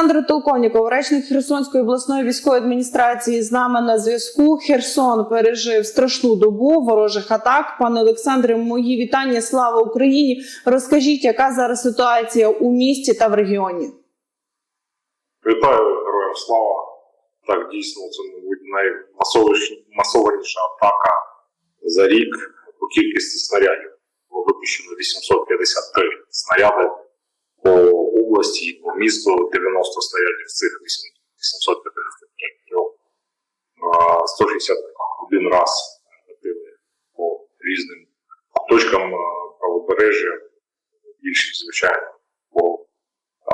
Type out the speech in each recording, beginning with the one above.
Олександр Толконіков, речник Херсонської обласної військової адміністрації, з нами на зв'язку. Херсон пережив страшну добу ворожих атак. Пане Олександре, мої вітання. Слава Україні! Розкажіть, яка зараз ситуація у місті та в регіоні? Вітаю героям слава. Так, дійсно, це, мабуть, наймасованіша атака за рік по кількості снарядів. Було випущено 853 снаряди по області і по місту 90 снарядів з цих 853 а, 161 раз гатили по різним точкам правобережжя, більшість, звичайно, по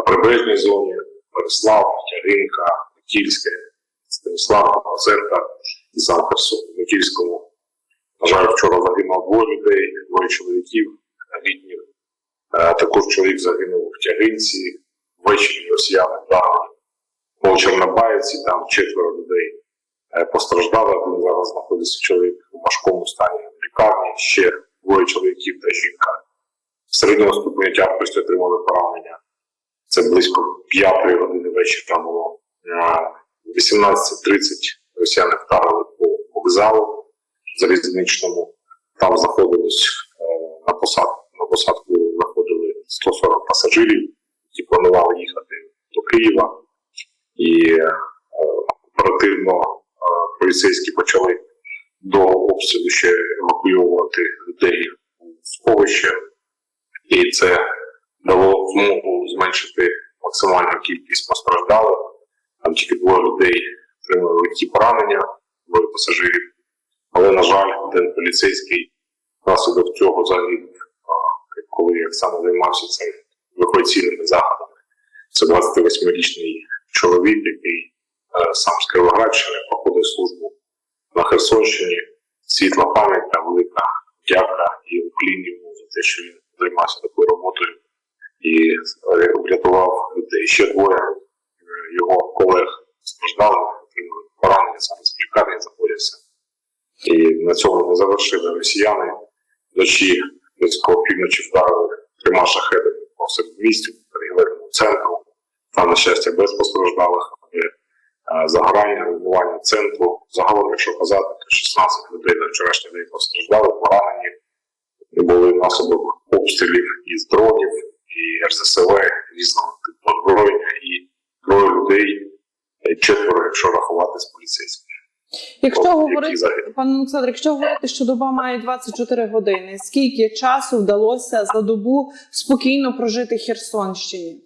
прибережній зоні. Борислав, Яринка, Метільське, Станіслав, Озерка і сам. В Метільському, на жаль, вчора загинуло двоє людей, двоє чоловіків літніх. Е, Також чоловік загинув в Тягинці, ввечері росіяни вдарили по Чорнобаївці, там четверо людей е, постраждали. Один зараз знаходиться чоловік у важкому стані в лікарні, ще двоє чоловіків та жінка. Середнього ступеня тяжкості отримали поранення. Це близько п'ятої години вечора було. Е, 18.30 росіяни вдарили по вокзалу залізничному. Там знаходилось е, на посадку, на посадку 140 пасажирів, які планували їхати до Києва. І е, оперативно е, поліцейські почали до обстрілу ще евакуювати людей у сховище. І це дало змогу зменшити максимальну кількість постраждалих. Там тільки двоє людей отримали легкі поранення, двоє пасажирів. Але, на жаль, один поліцейський внаслідок цього загинув, коли я саме займався цим евакуаційними заходами. Це 28-річний чоловік, який е, сам з Кировоградщини проходить службу на Херсонщині. Світла пам'ять та велика дяка і уклін йому за те, що він займався такою роботою і е, врятував людей. Ще двоє е, його колег страждали, отримали поранення саме з лікарні знаходяться. І на цьому не завершили росіяни. Вночі близько півночі вдарили трьома шахедами по середмістю, переговорному центру. Там, на щастя, без постраждалих, але е, загорання, руйнування центру. Загалом, якщо казати, то 16 людей на вчорашній день постраждали, поранені були внаслідок обстрілів із дронів, і РССВ різного типу озброєння, і троє людей, е, четверо, якщо рахувати з поліцейських. Якщо які говорити, пане Олександре, якщо говорити, що доба має 24 години, скільки часу вдалося за добу спокійно прожити Херсонщині?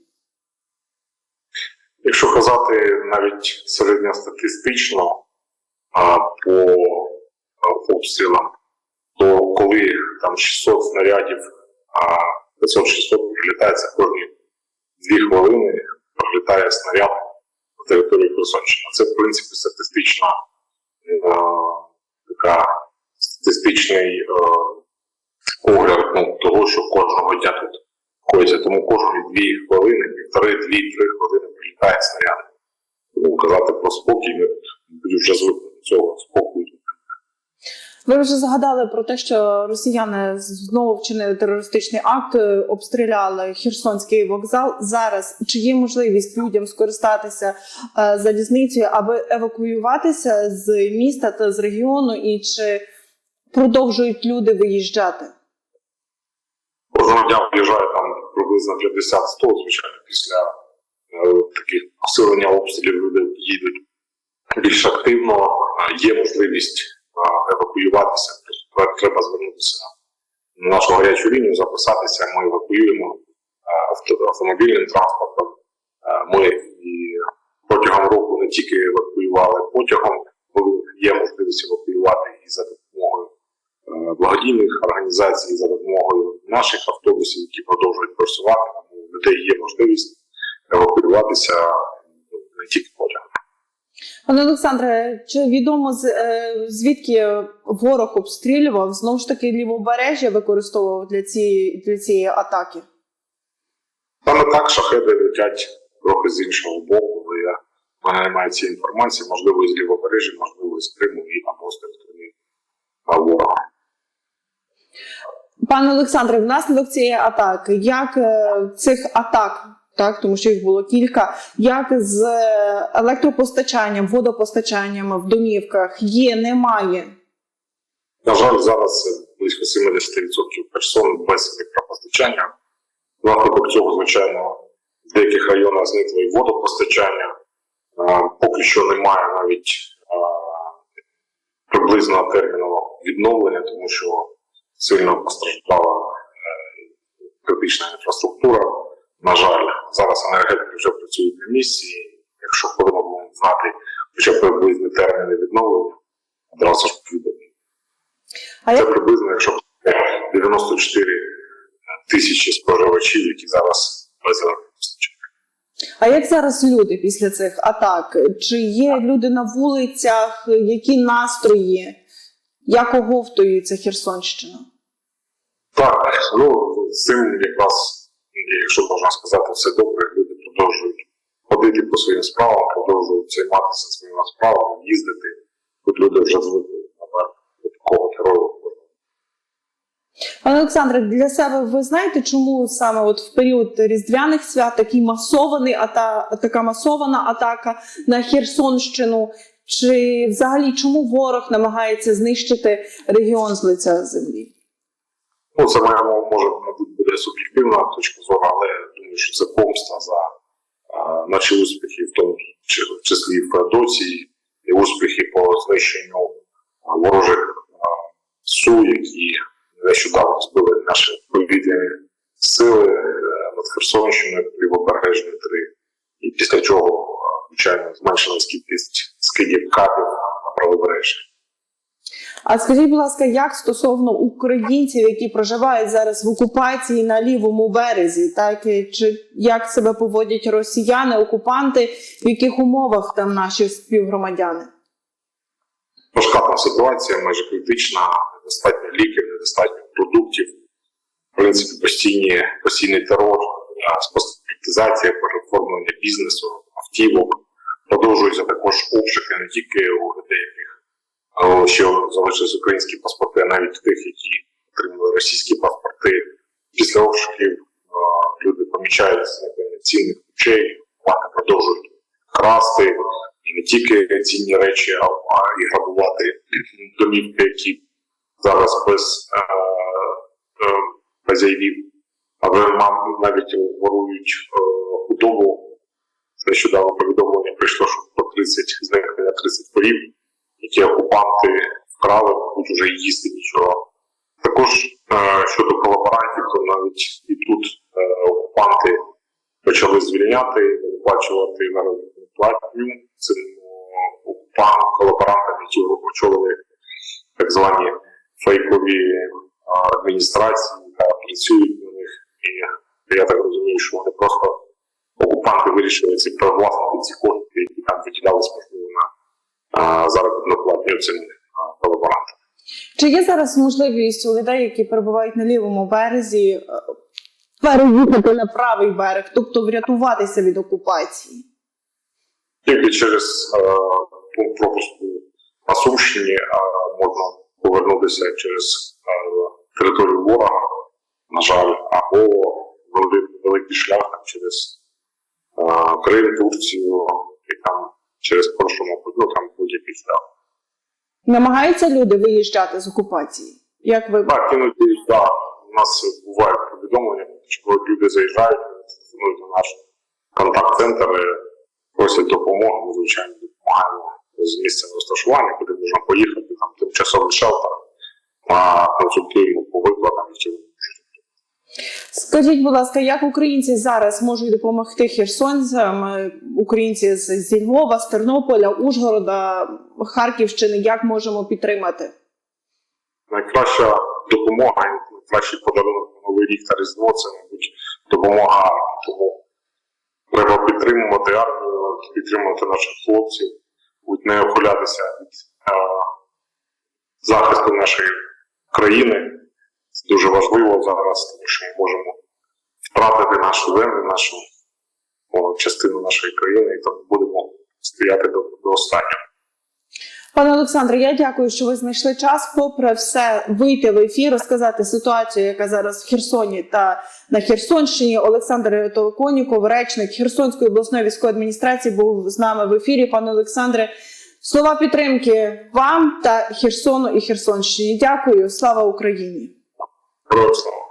Якщо казати навіть середньостатистично по обстрілам, то коли там 600 снарядів, 500-600 прилітається кожні 2 хвилини, прилітає снаряд на територію Херсонщини. Це, в принципі, статистична така статистичний е, огляд ну, того, що кожного дня тут коїться. Тому кожні дві хвилини, півтори, дві-три хвилини прилітає снаряд. Тому казати про спокій, ми вже звикли до цього спокою. Ви вже згадали про те, що росіяни знову вчинили терористичний акт, е, обстріляли Херсонський вокзал. Зараз чи є можливість людям скористатися е, залізницею, аби евакуюватися з міста та з регіону, і чи продовжують люди виїжджати? Дня виїжджає там приблизно 50-100, звичайно, після е, таких посилення обстрілів люди їдуть більш активно. Е, Є можливість евакуюватися. Тобто треба звернутися на нашу гарячу лінію, записатися. Ми евакуюємо автомобільним транспортом. Ми і протягом року не тільки евакуювали потягом, коли є можливість евакуювати і за допомогою благодійних організацій, за допомогою наших автобусів, які продовжують працювати. Тому людей є можливість евакуюватися ну, не тільки. Пане Олександре, чи відомо е, звідки ворог обстрілював? Знову ж таки, лівобережжя використовував для цієї для цієї атаки? Саме так шахеди летять трохи з іншого боку, але я в мене немає цієї інформації, можливо, із лівобережжя, можливо, із Криму і або з території ворога. Пане Олександре, внаслідок цієї атаки, як е, цих атак так тому що їх було кілька. Як з електропостачанням, водопостачанням в домівках є, немає. На жаль, зараз близько 70% персон без електропостачання. Внаслідок цього, звичайно, в деяких районах зникло і водопостачання. Поки що немає навіть а, приблизного терміну відновлення, тому що сильно постраждала е, критична інфраструктура. На жаль, зараз енергетики вже працюють на місці. і Якщо ми будемо знати хоча б приблизні терміни відновлення, одразу ж повідомимо. А Це як приблизно, якщо 94 тисячі споживачів, які зараз без електропостачання. А як зараз люди після цих атак? Чи є люди на вулицях? Які настрої? Як оговтується Херсонщина? Так, ну з цим якраз, якщо можна сказати, все добре, люди продовжують ходити по своїм справам, продовжують займатися своїми справами, їздити. Тут люди вже звикли до такого героя. Пане Олександре, для себе ви знаєте, чому саме от в період різдвяних свят такий масований ата, така масована атака на Херсонщину? Чи взагалі чому ворог намагається знищити регіон з лиця землі? Ну, це моя може, мабуть, суб'єктивна точка зору, але я думаю, що це помста за а, наші успіхи, в тому числі в Феодосії, і успіхи по знищенню а, ворожих а, СУ, які нещодавно збили наші повітряні сили е, над Херсонщиною, Лівобережні 3. І після чого, звичайно, зменшилась кількість скидів капів на правобережжі. А скажіть, будь ласка, як стосовно українців, які проживають зараз в окупації на лівому березі, так чи як себе поводять росіяни, окупанти, в яких умовах там наші співгромадяни? важка там ситуація, майже критична, недостатньо ліків, недостатньо продуктів. В принципі, постійні, постійний терор, спостатизація, переформлення бізнесу, автівок. Продовжуються також обшуки не тільки у людей, яких ще залишились українські паспорти, а навіть тих, які отримали російські паспорти. Після обшуків люди помічають цінних речей, окупанти продовжують красти і не тільки цінні речі, а, і грабувати домівки, які зараз без е, е, хазяїв, але навіть ворують е, худобу. Нещодавно повідомлення прийшло, що по 30 зникнення 30 корів, які окупанти вкрали, мабуть, вже їсти нічого. Також е, щодо колаборантів, то навіть і тут е, окупанти почали звільняти, виплачувати заробітну платню цим окупантам, колаборантам, які очолили так звані фейкові адміністрації та працюють на них. І я так розумію, що вони просто окупанти вирішили ці привласнити ці кошти, які там виділялись можливо на заробітну платню цим колаборантам. Чи є зараз можливість у людей, які перебувають на лівому березі, е, переїхати на правий берег, тобто врятуватися від окупації? Тільки через е, пункт пропуску на Сумщині можна повернутися через е, територію ворога, на жаль, або великий, шлях через Крим, Турцію і там через мабуть, ну там будь-який шлях. Намагаються люди виїжджати з окупації? Як ви Так, іноді да, у нас бувають повідомлення, що люди заїжджають, телефонують на наш контакт-центр, просять допомоги, ми звичайно допомагаємо з місцем розташування, куди можна поїхати, там тимчасовий шелтер, а консультуємо по викладам, які вони можуть. Скажіть, будь ласка, як українці зараз можуть допомогти херсонцям, українці з, Львова, з Тернополя, Ужгорода, Харківщини, як можемо підтримати? Найкраща допомога, найкращий подарунок на Новий рік та Різдво це, мабуть, допомога армії. Тому треба підтримувати армію, підтримувати наших хлопців, будь не ухилятися від е, захисту нашої країни. Дуже важливо зараз, тому що ми можемо втратити нашу землю, нашу частину нашої країни, і тому будемо стояти до, до останнього. Пане Олександре, я дякую, що ви знайшли час, попри все, вийти в ефір, розказати ситуацію, яка зараз в Херсоні та на Херсонщині. Олександр Толоконіков, речник Херсонської обласної військової адміністрації, був з нами в ефірі. Пане Олександре, слова підтримки вам та Херсону і Херсонщині. Дякую, слава Україні. Слава.